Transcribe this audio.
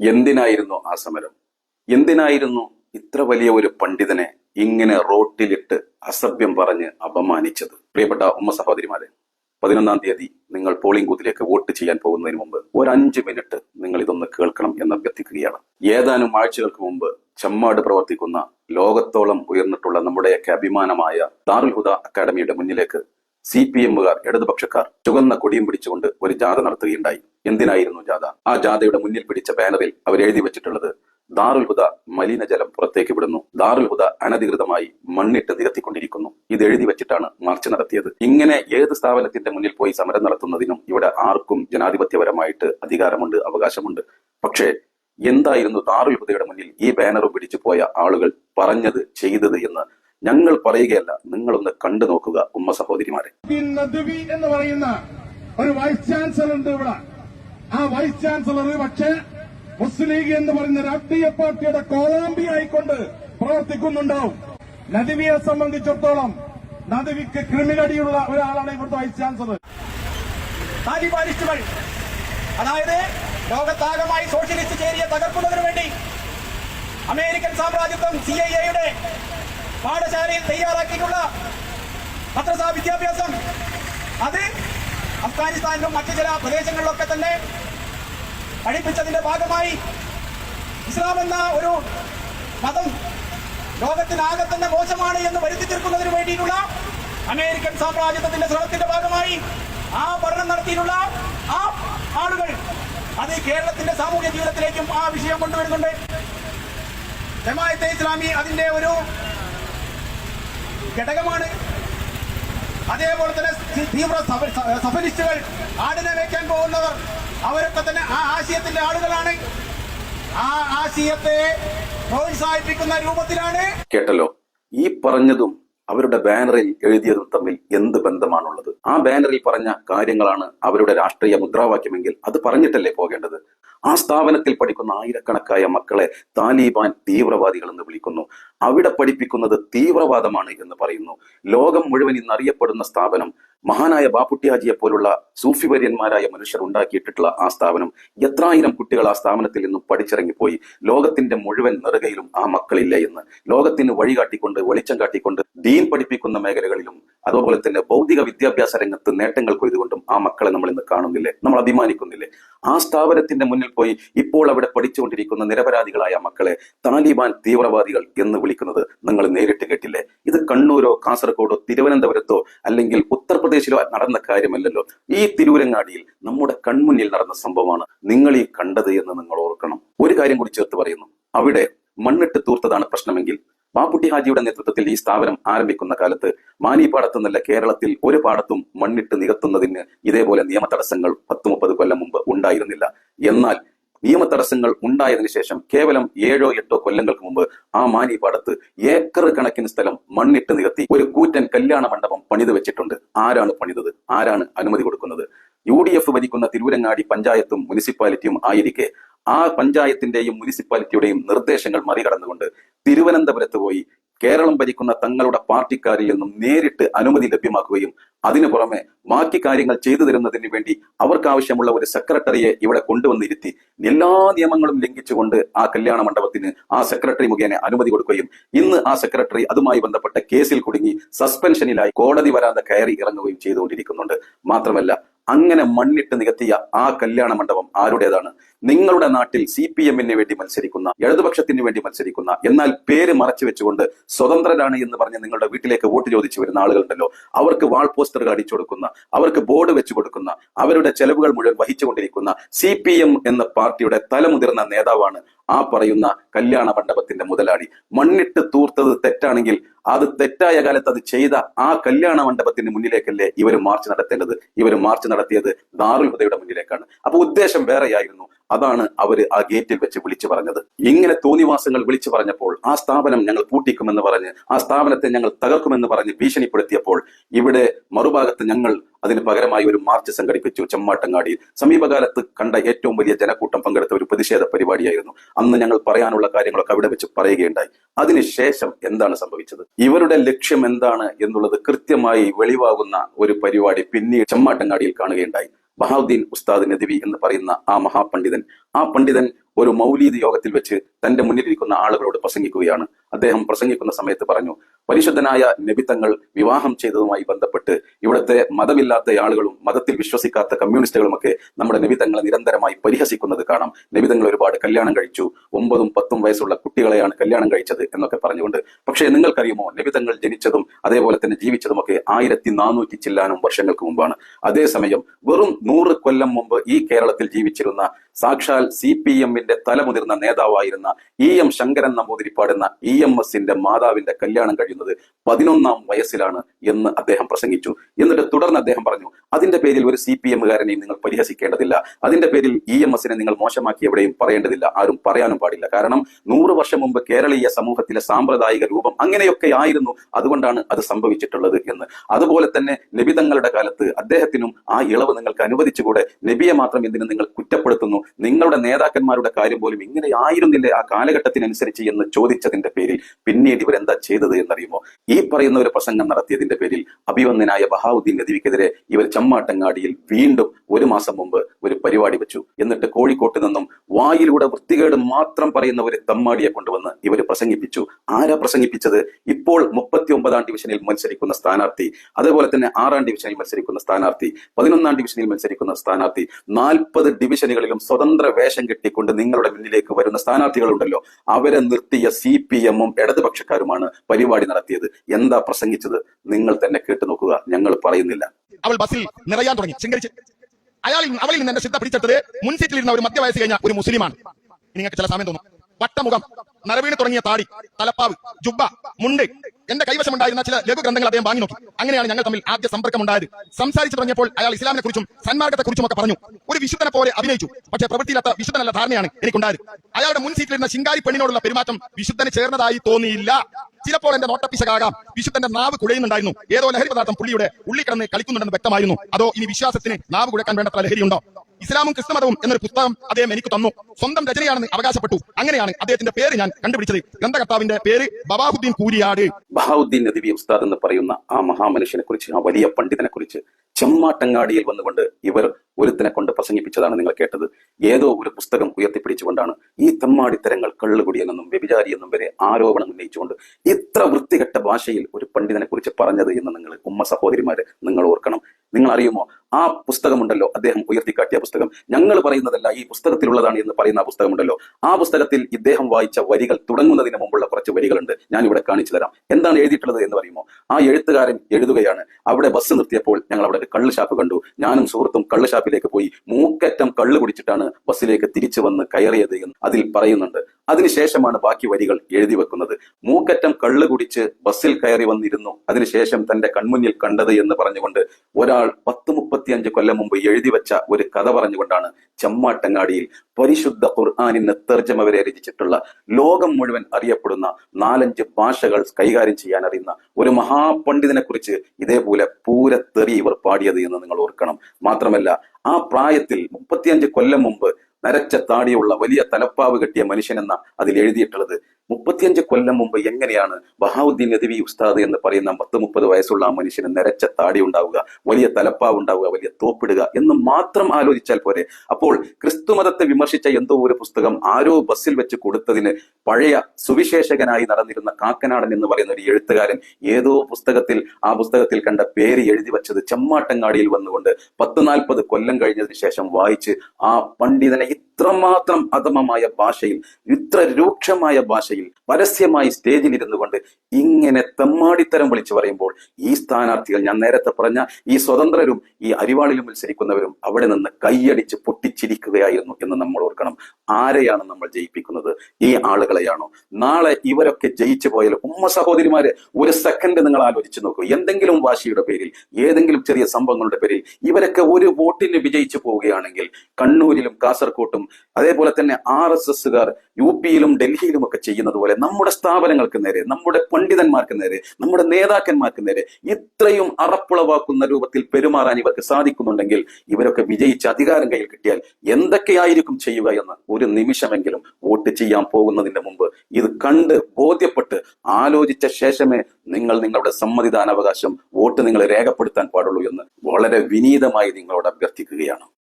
എന്തിനായിരുന്നു ആ സമരം? എന്തിനായിരുന്നു ഇത്ര വലിയ ഒരു പണ്ഡിതനെ ഇങ്ങനെ റോട്ടിലിട്ട് അസഭ്യം പറഞ്ഞ് അപമാനിച്ചത്? പ്രിയപ്പെട്ട ഉമ്മ സഹോദരിമാരെ പതിനൊന്നാം തീയതി നിങ്ങൾ പോളിംഗ് ബൂത്തിലേക്ക് വോട്ട് ചെയ്യാൻ പോകുന്നതിന് മുമ്പ് ഒരു അഞ്ച് മിനിറ്റ് നിങ്ങൾ ഇതൊന്ന് കേൾക്കണം എന്ന് അഭ്യർത്ഥിക്കുകയാണ്. ഏതാനും ആഴ്ചകൾക്ക് മുമ്പ് ചമ്മാട് പ്രവർത്തിക്കുന്ന ലോകത്തോളം ഉയർന്നിട്ടുള്ള നമ്മുടെയൊക്കെ അഭിമാനമായ ദാറുൽ ഹുദ അക്കാദമിയുടെ മുന്നിലേക്ക് സി പി എമ്മുകാർ ഇടതുപക്ഷക്കാർ ചുവന്ന കൊടിയും പിടിച്ചുകൊണ്ട് ഒരു ജാഥ നടത്തുകയുണ്ടായി. എന്തിനായിരുന്നു ജാഥ? ആ ജാഥയുടെ മുന്നിൽ പിടിച്ച ബാനറിൽ അവർ എഴുതി വെച്ചിട്ടുള്ളത് ദാറുൽ ഹുദ മലിനജലം പുറത്തേക്ക് വിടുന്നു. ദാറുൽ ഹുദ അനധികൃതമായി മണ്ണിട്ട് നികത്തിക്കൊണ്ടിരിക്കുന്നു ഇത് എഴുതി വെച്ചിട്ടാണ് മാർച്ച് നടത്തിയത്. ഇങ്ങനെ ഏത് സ്ഥാപനത്തിന്റെ മുന്നിൽ പോയി സമരം നടത്തുന്നതിനും ഇവിടെ ആർക്കും ജനാധിപത്യപരമായിട്ട് അധികാരമുണ്ട് അവകാശമുണ്ട്. പക്ഷേ എന്തായിരുന്നു ദാറുൽ ഹുദയുടെ മുന്നിൽ ഈ ബാനറും പിടിച്ചു പോയ ആളുകൾ പറഞ്ഞത് ചെയ്തത് എന്ന് ഞങ്ങൾ പറയുകയല്ല നിങ്ങളൊന്ന് കണ്ടു നോക്കുക ഉമ്മ സഹോദരിമാരെ. നദ്വി എന്ന് പറയുന്ന ഒരു വൈസ് ചാൻസലർ ഉണ്ട് ഇവിടെ. ആ വൈസ് ചാൻസലർ പക്ഷേ മുസ്ലിം ലീഗ് എന്ന് പറയുന്ന രാഷ്ട്രീയ പാർട്ടിയുടെ കോളാമ്പി ആയിക്കൊണ്ട് പ്രവർത്തിക്കുന്നുണ്ടാവും. നദിവിയെ സംബന്ധിച്ചിടത്തോളം നദിവിക്ക് ക്രിമിനടിയുള്ള ഒരാളാണ് ഇവിടുത്തെ വൈസ് ചാൻസലർ താലിബാനിസ്റ്റുകൾ അതായത് ലോകത്താകമായി സോഷ്യലിസ്റ്റ് ചേരിയെ തകർക്കുന്നതിന് വേണ്ടി അമേരിക്കൻ സാമ്രാജ്യത്വം സി ഐ എയുടെ പാഠശാലയിൽ തയ്യാറാക്കിയിട്ടുള്ള മദ്രസാ വിദ്യാഭ്യാസം. അത് അഫ്ഗാനിസ്ഥാനിലും മറ്റു ചില പ്രദേശങ്ങളിലൊക്കെ തന്നെ പഠിപ്പിച്ചതിന്റെ ഭാഗമായി ഇസ്ലാം എന്ന ഒരു മതം ലോകത്തിനാകെ തന്നെ മോശമാണ് എന്ന് വരുത്തി തീർക്കുന്നതിന് വേണ്ടിയിട്ടുള്ള അമേരിക്കൻ സാമ്രാജ്യത്തിന്റെ ശ്രമത്തിന്റെ ഭാഗമായി ആ പഠനം നടത്തിയിട്ടുള്ള ആ ആളുകൾ അത് കേരളത്തിന്റെ സാമൂഹ്യ ജീവിതത്തിലേക്കും ആ വിഷയം കൊണ്ടുവരുന്നുണ്ട്. ജമായത്തെ ഇസ്ലാമി അതിന്റെ ഒരു ഘടകമാണ്. അതേപോലെ തന്നെ തീവ്ര സഫലിസ്റ്റുകൾ ആടിനെ വയ്ക്കാൻ പോകുന്നവർ അവരൊക്കെ തന്നെ ആ ആശയത്തിന്റെ ആളുകളാണ്. ആ ആശയത്തെ പ്രോത്സാഹിപ്പിക്കുന്ന രൂപത്തിലാണ്. കേട്ടല്ലോ. ഈ പറഞ്ഞതും അവരുടെ ബാനറിൽ എഴുതിയതും തമ്മിൽ എന്ത് ബന്ധമാണുള്ളത്? ആ ബാനറിൽ പറഞ്ഞ കാര്യങ്ങളാണ് അവരുടെ രാഷ്ട്രീയ മുദ്രാവാക്യമെങ്കിൽ അത് പറഞ്ഞിട്ടല്ലേ പോകേണ്ടത്? ആ സ്ഥാപനത്തിൽ പഠിക്കുന്ന ആയിരക്കണക്കായ മക്കളെ താലിബാൻ തീവ്രവാദികൾ എന്ന് വിളിക്കുന്നു. അവിടെ പഠിപ്പിക്കുന്നത് തീവ്രവാദമാണ് എന്ന് പറയുന്നു. ലോകം മുഴുവൻ ഇന്ന് അറിയപ്പെടുന്ന സ്ഥാപനം മഹാനായ ബാപ്പുട്ടിയാജിയെ പോലുള്ള സൂഫിവര്യന്മാരായ മനുഷ്യർ ഉണ്ടാക്കിയിട്ടുള്ള ആ സ്ഥാപനം എത്രായിരം കുട്ടികൾ ആ സ്ഥാപനത്തിൽ നിന്നും പഠിച്ചിറങ്ങിപ്പോയി. ലോകത്തിന്റെ മുഴുവൻ നെറുകയിലും ആ മക്കളില്ല എന്ന്. ലോകത്തിന് വഴികാട്ടിക്കൊണ്ട് വെളിച്ചം കാട്ടിക്കൊണ്ട് ദീൻ പഠിപ്പിക്കുന്ന മേഖലകളിലും അതുപോലെ തന്നെ ഭൗതിക വിദ്യാഭ്യാസ രംഗത്ത് നേട്ടങ്ങൾ കൊയ്തുകൊണ്ടും ആ മക്കളെ നമ്മൾ ഇന്ന് കാണുന്നില്ലേ? നമ്മൾ അഭിമാനിക്കുന്നില്ലേ? ആ സ്ഥാപനത്തിന്റെ മുന്നിൽ പോയി ഇപ്പോൾ അവിടെ പഠിച്ചുകൊണ്ടിരിക്കുന്ന നിരപരാധികളായ മക്കളെ താലിബാൻ തീവ്രവാദികൾ എന്ന് വിളിക്കുന്നത് നിങ്ങൾ നേരിട്ട് കേട്ടില്ലേ? ഇത് കണ്ണൂരോ കാസർഗോഡോ തിരുവനന്തപുരത്തോ അല്ലെങ്കിൽ ഉത്തർപ്രദേശിലോ നടന്ന കാര്യമല്ലല്ലോ. ഈ തിരൂരങ്ങാടിയിൽ നമ്മുടെ കൺമുന്നിൽ നടന്ന സംഭവമാണ് നിങ്ങൾ ഈ കണ്ടത് എന്ന് നിങ്ങൾ ഓർക്കണം. ഒരു കാര്യം കൂടി ചേർത്ത് പറയുന്നു. അവിടെ മണ്ണിട്ട് തൂർത്തതാണ് പ്രശ്നമെങ്കിൽ ബാപ്പുട്ടി ഹാജിയുടെ നേതൃത്വത്തിൽ ഈ സ്ഥാപനം ആരംഭിക്കുന്ന കാലത്ത് മാനി പാടത്ത് കേരളത്തിൽ ഒരു പാടത്തും മണ്ണിട്ട് നികത്തുന്നതിന് ഇതേപോലെ നിയമ തടസ്സങ്ങൾ പത്ത് മുപ്പത് കൊല്ലം മുമ്പ് ഉണ്ടായിരുന്നില്ല. എന്നാൽ നിയമ തടസ്സങ്ങൾ ഉണ്ടായതിനു ശേഷം കേവലം ഏഴോ എട്ടോ കൊല്ലങ്ങൾക്ക് മുമ്പ് ആ മാനി പാടത്ത് ഏക്കർ കണക്കിന് സ്ഥലം മണ്ണിട്ട് നികത്തി ഒരു കൂറ്റൻ കല്യാണ മണ്ഡപം പണിത് വെച്ചിട്ടുണ്ട്. ആരാണ് പണിതത്? ആരാണ് അനുമതി കൊടുക്കുന്നത്? യു ഡി എഫ് ഭരിക്കുന്ന തിരൂരങ്ങാടി പഞ്ചായത്തും മുനിസിപ്പാലിറ്റിയും ആയിരിക്കെ ആ പഞ്ചായത്തിന്റെയും മുനിസിപ്പാലിറ്റിയുടെയും നിർദ്ദേശങ്ങൾ മറികടന്നുകൊണ്ട് തിരുവനന്തപുരത്ത് പോയി കേരളം ഭരിക്കുന്ന തങ്ങളുടെ പാർട്ടിക്കാരിൽ നിന്നും നേരിട്ട് അനുമതി ലഭ്യമാക്കുകയും അതിനു പുറമെ ബാക്കി കാര്യങ്ങൾ ചെയ്തു തരുന്നതിന് വേണ്ടി അവർക്കാവശ്യമുള്ള ഒരു സെക്രട്ടറിയെ ഇവിടെ കൊണ്ടുവന്നിരുത്തി എല്ലാ നിയമങ്ങളും ലംഘിച്ചുകൊണ്ട് ആ കല്യാണ മണ്ഡപത്തിന് ആ സെക്രട്ടറി മുഖേന അനുമതി കൊടുക്കുകയും ഇന്ന് ആ സെക്രട്ടറി അതുമായി ബന്ധപ്പെട്ട കേസിൽ കുടുങ്ങി സസ്പെൻഷനിലായി കോടതി വരാതെ കയറി ഇറങ്ങുകയും ചെയ്തുകൊണ്ടിരിക്കുന്നുണ്ട്. മാത്രമല്ല അങ്ങനെ മണ്ണിട്ട് നികത്തിയ ആ കല്യാണ മണ്ഡപം ആരുടേതാണ്? നിങ്ങളുടെ നാട്ടിൽ സി പി എമ്മിന് വേണ്ടി മത്സരിക്കുന്ന ഇടതുപക്ഷത്തിന് വേണ്ടി മത്സരിക്കുന്ന എന്നാൽ പേര് മറച്ചു വെച്ചുകൊണ്ട് സ്വതന്ത്രരാണ് എന്ന് പറഞ്ഞ് നിങ്ങളുടെ വീട്ടിലേക്ക് വോട്ട് ചോദിച്ചു വരുന്ന ആളുകളുണ്ടല്ലോ. അവർക്ക് വാൾ പോസ്റ്ററുകൾ അടിച്ചു കൊടുക്കുന്ന അവർക്ക് ബോർഡ് വെച്ചു കൊടുക്കുന്ന അവരുടെ ചെലവുകൾ മുഴുവൻ വഹിച്ചുകൊണ്ടിരിക്കുന്ന സി പി എം എന്ന പാർട്ടിയുടെ തലമുതിർന്ന നേതാവാണ് ആ പറയുന്ന കല്യാണ മണ്ഡപത്തിന്റെ മുതലാളി. മണ്ണിട്ട് തൂർത്തത് തെറ്റാണെങ്കിൽ അത് തെറ്റായ കാലത്ത് അത് ചെയ്ത ആ കല്യാണ മണ്ഡപത്തിന് മുന്നിലേക്കല്ലേ ഇവർ മാർച്ച് നടത്തേണ്ടത്? ഇവർ മാർച്ച് നടത്തിയത് ദാറുൽ ഹുദയുടെ മുന്നിലേക്കാണ്. അപ്പൊ ഉദ്ദേശം വേറെയായിരുന്നു. അതാണ് അവർ ആ ഗേറ്റിൽ വെച്ച് വിളിച്ചു പറഞ്ഞത്. ഇങ്ങനെ തോന്നിവാസങ്ങൾ വിളിച്ചു പറഞ്ഞപ്പോൾ ആ സ്ഥാപനം ഞങ്ങൾ പൂട്ടിക്കുമെന്ന് പറഞ്ഞ് ആ സ്ഥാപനത്തെ ഞങ്ങൾ തകർക്കുമെന്ന് പറഞ്ഞ് ഭീഷണിപ്പെടുത്തിയപ്പോൾ ഇവിടെ മറുഭാഗത്ത് ഞങ്ങൾ അതിന് പകരമായി ഒരു മാർച്ച് സംഘടിപ്പിച്ചു ചെമ്മാട്ടങ്ങാടിയിൽ സമീപകാലത്ത് കണ്ട ഏറ്റവും വലിയ ജനക്കൂട്ടം പങ്കെടുത്ത ഒരു പ്രതിഷേധ പരിപാടിയായിരുന്നു. അന്ന് ഞങ്ങൾ പറയാനുള്ള കാര്യങ്ങളൊക്കെ അവിടെ വെച്ച് പറയുകയുണ്ടായി. അതിനുശേഷം എന്താണ് സംഭവിച്ചത്? ഇവരുടെ ലക്ഷ്യം എന്താണ് എന്നുള്ളത് കൃത്യമായി വെളിവാകുന്ന ഒരു പരിപാടി പിന്നീട് ചെമ്മാട്ടങ്ങാടിയിൽ കാണുകയുണ്ടായി. ബഹാദ്ദീൻ ഉസ്താദ് നദിവി എന്ന് പറയുന്ന ആ മഹാപണ്ഡിതൻ. ആ പണ്ഡിതൻ ഒരു മൗലീദ് യോഗത്തിൽ വെച്ച് തന്റെ മുന്നിലിരിക്കുന്ന ആളുകളോട് പ്രസംഗിക്കുകയാണ്. അദ്ദേഹം പ്രസംഗിക്കുന്ന സമയത്ത് പറഞ്ഞു പരിശുദ്ധനായ നബിത്തങ്ങൾ വിവാഹം ചെയ്തതുമായി ബന്ധപ്പെട്ട് ഇവിടുത്തെ മതമില്ലാത്ത ആളുകളും മതത്തിൽ വിശ്വസിക്കാത്ത കമ്മ്യൂണിസ്റ്റുകളുമൊക്കെ നമ്മുടെ നബിത്തങ്ങളെ നിരന്തരമായി പരിഹസിക്കുന്നത് കാണാം. നബിതങ്ങൾ ഒരുപാട് കല്യാണം കഴിച്ചു. ഒമ്പതും പത്തും വയസ്സുള്ള കുട്ടികളെയാണ് കല്യാണം കഴിച്ചത് എന്നൊക്കെ പറഞ്ഞുകൊണ്ട് പക്ഷേ നിങ്ങൾക്കറിയുമോ നബിതങ്ങൾ ജനിച്ചതും അതേപോലെ തന്നെ ജീവിച്ചതുമൊക്കെ ആയിരത്തി നാനൂറ്റി ചില്ലാനും വർഷങ്ങൾക്ക് മുമ്പാണ്. അതേസമയം വെറും നൂറ് കൊല്ലം മുമ്പ് ഈ കേരളത്തിൽ ജീവിച്ചിരുന്ന സാക്ഷാൽ സി പി എമ്മിന്റെ തലമുതിർന്ന നേതാവായിരുന്ന ഇ എം ശങ്കരൻ നമ്പൂതിരിപ്പാട് എന്ന എം എസിന്റെ മാതാവിന്റെ കല്യാണം കഴിയുന്നത് പതിനൊന്നാം വയസ്സിലാണ് എന്ന് അദ്ദേഹം പ്രസംഗിച്ചു. എന്നിട്ട് തുടർന്ന് അദ്ദേഹം പറഞ്ഞു അതിന്റെ പേരിൽ ഒരു സി പി എമ്മുകാരനെയും നിങ്ങൾ പരിഹസിക്കേണ്ടതില്ല. അതിന്റെ പേരിൽ ഇ എം എസിനെ നിങ്ങൾ മോശമാക്കി എവിടെയും പറയേണ്ടതില്ല. ആരും പറയാനും പാടില്ല. കാരണം നൂറ് വർഷം മുമ്പ് കേരളീയ സമൂഹത്തിലെ സാമ്പ്രദായിക രൂപം അങ്ങനെയൊക്കെ ആയിരുന്നു. അതുകൊണ്ടാണ് അത് സംഭവിച്ചിട്ടുള്ളത് എന്ന്. അതുപോലെ തന്നെ നബിതങ്ങളുടെ കാലത്ത് അദ്ദേഹത്തിനും ആ ഇളവ് നിങ്ങൾക്ക് അനുവദിച്ചുകൂടെ. നബിയെ മാത്രം എന്തിന് നിങ്ങൾ കുറ്റപ്പെടുത്തുന്നു. നിങ്ങളുടെ നേതാക്കന്മാരുടെ കാര്യം പോലും ഇങ്ങനെ ആയിരുന്നില്ലേ ആ കാലഘട്ടത്തിനനുസരിച്ച് എന്ന് ചോദിച്ചതിന്റെ പേരിൽ? പിന്നീട് ഇവരെന്താ ചെയ്തത് എന്നറിയുമോ? ഈ പറയുന്ന ഒരു പ്രസംഗം നടത്തിയതിന്റെ പേരിൽ അഭിവന്ദനായ ബഹാവുദ്ദീൻ നദിവിക്കെതിരെ ഇവർ ചമ്മാട്ടങ്ങാടിയിൽ വീണ്ടും ഒരു മാസം മുമ്പ് ഒരു പരിപാടി വെച്ചു. എന്നിട്ട് കോഴിക്കോട്ട് നിന്നും വായിലൂടെ വൃത്തികേട് മാത്രം പറയുന്ന ഒരു തമ്മാടിയെ കൊണ്ടുവന്ന് ഇവർ പ്രസംഗിപ്പിച്ചു. ആരാ പ്രസംഗിപ്പിച്ചത്? ഇപ്പോൾ മുപ്പത്തി ഒമ്പതാം ഡിവിഷനിൽ മത്സരിക്കുന്ന സ്ഥാനാർത്ഥി അതേപോലെ തന്നെ ആറാം ഡിവിഷനിൽ മത്സരിക്കുന്ന സ്ഥാനാർത്ഥി പതിനൊന്നാം ഡിവിഷനിൽ മത്സരിക്കുന്ന സ്ഥാനാർത്ഥി നാൽപ്പത് ഡിവിഷനുകളിലും സ്വതന്ത്ര വേഷം കെട്ടിക്കൊണ്ട് നിങ്ങളുടെ മുന്നിലേക്ക് വരുന്ന സ്ഥാനാർത്ഥികളുണ്ടല്ലോ. അവരെ നിർത്തിയ സി പി എമ്മും ഇടതുപക്ഷക്കാരുമാണ് പരിപാടി നടത്തിയത്. എന്താ പ്രസംഗിച്ചത്? നിങ്ങൾ തന്നെ കേട്ടു നോക്കുക ഞങ്ങൾ പറയുന്നില്ല. അവൾ ബസ്സിൽ നിറയാൻ തുടങ്ങി. ശൃംഗരിച്ച് അയാൾ അവളിൽ നിന്ന് എന്റെ ശ്രദ്ധ പിടിച്ചെടുത്തത് മുൻസീറ്റിൽ ഇരുന്ന ഒരു മധ്യവയസ്സ് കഴിഞ്ഞ ഒരു മുസ്ലിമാണ്. നിങ്ങൾക്ക് ചില സമയം തോന്നും. വട്ടമുഖം നരവീണ് തുടങ്ങിയ താടി തലപ്പാവ് ജുബ്ബ മുണ്ട് എന്റെ കൈവശമുണ്ടായിരുന്ന ചില ലഘു ഗ്രന്ഥങ്ങൾ അദ്ദേഹം വാങ്ങി നോക്കി. അങ്ങനെയാണ് ഞങ്ങൾ തമ്മിൽ ആദ്യ സമ്പർക്കം ഉണ്ടായത് സംസാരിച്ചു തുടങ്ങിയപ്പോൾ അയാൾ ഇസ്ലാമിനെ കുറിച്ചും സന്മാർഗത്തെ കുറിച്ചും ഒക്കെ പറഞ്ഞു. ഒരു വിശുദ്ധനെ പോലെ അഭിനയിച്ചു. പക്ഷേ പ്രവൃത്തിയില്ലാത്ത വിശുദ്ധനല്ല ധാരണയാണ് എനിക്കുണ്ടായത്. അയാളുടെ മുൻ സീറ്റിലിരുന്ന ശിങ്കാരി പെണ്ണിനോടുള്ള പെരുമാറ്റം വിശുദ്ധന് ചേർന്നതായി തോന്നിയില്ല. ചിലപ്പോൾ എന്റെ നോട്ടപ്പിശകാകാം വിശുദ്ധന്റെ നാവ് കുഴയുന്നുണ്ടായിരുന്നു. ഏതോ ലഹരി പദാർത്ഥം പുള്ളിയുടെ ഉള്ളിക്കടന്ന് കളിക്കുന്നുണ്ടെന്ന് വ്യക്തമായിരുന്നു. അതോ ഇനി വിശ്വാസത്തിന് നാവ് കുഴക്കാൻ വേണ്ടത്ര ലഹരിയുണ്ടോ? ഇസ്ലാമും ക്രിസ്തുമതവും എന്നൊരു പുസ്തകം അദ്ദേഹം എനിക്ക് തന്നു. സ്വന്തം രചനയാണെന്ന് അവകാശപ്പെട്ടു. അങ്ങനെയാണ് അദ്ദേഹത്തിന്റെ പേര് ഞാൻ കണ്ടുപിടിച്ചത്. ഗ്രന്ഥകർത്താവിന്റെ പേര് ബബാഹുദ്ദീൻ കൂരിയാട് ബഹാവുദ്ദീൻ നദിവി ഉസ്താദ് എന്ന് പറയുന്ന ആ മഹാമനുഷ്യനെ കുറിച്ച് ആ വലിയ പണ്ഡിതനെ കുറിച്ച് ചെമ്മാട്ടങ്ങാടിയിൽ വന്നുകൊണ്ട് ഇവർ ഒരുത്തിനെ കൊണ്ട് പ്രസംഗിപ്പിച്ചതാണ് നിങ്ങൾ കേട്ടത്. ഏതോ ഒരു പുസ്തകം ഉയർത്തിപ്പിടിച്ചുകൊണ്ടാണ് ഈ തെമ്മാടിത്തരങ്ങൾ കള്ളുകുടിയെന്നും വ്യഭിചാരിയെന്നും വരെ ആരോപണം ഉന്നയിച്ചുകൊണ്ട് ഇത്ര വൃത്തികെട്ട ഭാഷയിൽ ഒരു പണ്ഡിതനെ കുറിച്ച് പറഞ്ഞത് എന്ന് നിങ്ങൾ ഉമ്മ സഹോദരിമാരെ നിങ്ങൾ ഓർക്കണം. നിങ്ങൾ അറിയുമോ ആ പുസ്തകമുണ്ടല്ലോ. അദ്ദേഹം ഉയർത്തിക്കാട്ടിയ പുസ്തകം. ഞങ്ങൾ പറയുന്നതല്ല ഈ പുസ്തകത്തിലുള്ളതാണ് എന്ന് പറയുന്ന ആ പുസ്തകമുണ്ടല്ലോ. ആ പുസ്തകത്തിൽ ഇദ്ദേഹം വായിച്ച വരികൾ തുടങ്ങുന്നതിന് മുമ്പുള്ള കുറച്ച് വരികളുണ്ട്. ഞാൻ ഇവിടെ കാണിച്ചു തരാം. എന്താണ് എഴുതിയിട്ടുള്ളത് എന്ന് പറയുമോ? ആ എഴുത്തുകാരൻ എഴുതുകയാണ്. അവിടെ ബസ് നിർത്തിയപ്പോൾ ഞങ്ങൾ അവിടെ ഒരു കള്ള് ഷാപ്പ് കണ്ടു. ഞാനും സുഹൃത്തും കള്ള് ഷാപ്പിലേക്ക് പോയി. മൂക്കറ്റം കള്ള് കുടിച്ചിട്ടാണ് ബസ്സിലേക്ക് തിരിച്ചു വന്ന് കയറിയത് എന്ന് അതിൽ പറയുന്നുണ്ട്. അതിനുശേഷമാണ് ബാക്കി വരികൾ എഴുതി വെക്കുന്നത്. മൂക്കറ്റം കള്ള് കുടിച്ച് ബസ്സിൽ കയറി വന്നിരുന്നു. അതിനുശേഷം തന്റെ കൺമുന്നിൽ കണ്ടത് എന്ന് പറഞ്ഞുകൊണ്ട് ഒരാൾ പത്ത് മുപ്പത്തിയഞ്ച് കൊല്ലം മുമ്പ് എഴുതി വെച്ച ഒരു കഥ പറഞ്ഞുകൊണ്ടാണ് ചെമ്മാട്ടങ്ങാടിയിൽ പരിശുദ്ധ ഖുർആാനിന് തർജമ വരെ രചിച്ചിട്ടുള്ള ലോകം മുഴുവൻ അറിയപ്പെടുന്ന നാലഞ്ച് ഭാഷകൾ കൈകാര്യം ചെയ്യാൻ അറിയുന്ന ഒരു മഹാപണ്ഡിതനെ കുറിച്ച് ഇതേപോലെ പൂരത്തെറി ഇവർ പാടിയത് എന്ന് നിങ്ങൾ ഓർക്കണം. മാത്രമല്ല ആ പ്രായത്തിൽ മുപ്പത്തിയഞ്ച് കൊല്ലം മുമ്പ് നരച്ച താടിയുള്ള വലിയ തലപ്പാവ് കെട്ടിയ മനുഷ്യനെന്ന അതിൽ എഴുതിയിട്ടുള്ളത് മുപ്പത്തിയഞ്ച് കൊല്ലം മുമ്പ് എങ്ങനെയാണ് ബഹാവുദ്ദീൻ നദവി ഉസ്താദ് എന്ന് പറയുന്ന പത്ത് മുപ്പത് വയസ്സുള്ള ആ മനുഷ്യന് നിരച്ച താടി ഉണ്ടാവുക വലിയ തലപ്പാവ് ഉണ്ടാവുക വലിയ തോപ്പിടുക എന്ന് മാത്രം ആലോചിച്ചാൽ പോരെ. അപ്പോൾ ക്രിസ്തുമതത്തെ വിമർശിച്ച എന്തോ ഒരു പുസ്തകം ആരോ ബസ്സിൽ വെച്ച് കൊടുത്തതിന് പഴയ സുവിശേഷകനായി നടന്നിരുന്ന കാക്കനാടൻ എന്ന് പറയുന്ന ഒരു എഴുത്തുകാരൻ ഏതോ പുസ്തകത്തിൽ ആ പുസ്തകത്തിൽ കണ്ട പേര് എഴുതി വെച്ചത് ചെമ്മാട്ടങ്ങാടിയിൽ വന്നുകൊണ്ട് പത്ത് നാൽപ്പത് കൊല്ലം കഴിഞ്ഞതിന് ശേഷം വായിച്ച് ആ പണ്ഡിതനെ ഇത്രമാത്രം അധമമായ ഭാഷയിൽ ഇത്ര രൂക്ഷമായ ഭാഷയിൽ പരസ്യമായി സ്റ്റേജിൽ ഇരുന്നു കൊണ്ട് ഇങ്ങനെ തെമ്മാടിത്തരം വിളിച്ചു പറയുമ്പോൾ ഈ സ്ഥാനാർത്ഥികൾ ഞാൻ നേരത്തെ പറഞ്ഞ ഈ സ്വതന്ത്രരും ഈ അരിവാളിലും മത്സരിക്കുന്നവരും അവിടെ നിന്ന് കൈയടിച്ച് പൊട്ടിച്ചിരിക്കുകയായിരുന്നു എന്ന് നമ്മൾ ഓർക്കണം. ആരെയാണ് നമ്മൾ ജയിപ്പിക്കുന്നത്? ഈ ആളുകളെയാണോ? നാളെ ഇവരൊക്കെ ജയിച്ചു പോയാൽ ഉമ്മ സഹോദരിമാരെ ഒരു സെക്കൻഡ് നിങ്ങൾ ആലോചിച്ച് നോക്കൂ. എന്തെങ്കിലും വാശിയുടെ പേരിൽ ഏതെങ്കിലും ചെറിയ സംഭവങ്ങളുടെ പേരിൽ ഇവരൊക്കെ ഒരു വോട്ടിന് വിജയിച്ചു പോവുകയാണെങ്കിൽ കണ്ണൂരിലും കാസർകോട്ടും അതേപോലെ തന്നെ ആർ എസ് എസ്സുകാർ യു പിയിലും ഡൽഹിയിലും ഒക്കെ ചെയ്യുന്നത് പോലെ നമ്മുടെ സ്ഥാപനങ്ങൾക്ക് നേരെ നമ്മുടെ പണ്ഡിതന്മാർക്ക് നേരെ നമ്മുടെ നേതാക്കന്മാർക്ക് നേരെ ഇത്രയും അറപ്പുളവാക്കുന്ന രൂപത്തിൽ പെരുമാറാൻ ഇവർക്ക് സാധിക്കുന്നുണ്ടെങ്കിൽ ഇവരൊക്കെ വിജയിച്ച് അധികാരം കയ്യിൽ കിട്ടിയാൽ എന്തൊക്കെയായിരിക്കും ചെയ്യുക എന്ന് ഒരു നിമിഷമെങ്കിലും വോട്ട് ചെയ്യാൻ പോകുന്നതിന്റെ മുമ്പ് ഇത് കണ്ട് ബോധ്യപ്പെട്ട് ആലോചിച്ച ശേഷമേ നിങ്ങൾ നിങ്ങളുടെ സമ്മതിദാനാവകാശം വോട്ട് നിങ്ങൾ രേഖപ്പെടുത്താൻ പാടുള്ളൂ എന്ന് വളരെ വിനീതമായി നിങ്ങളോട് അഭ്യർത്ഥിക്കുകയാണ്.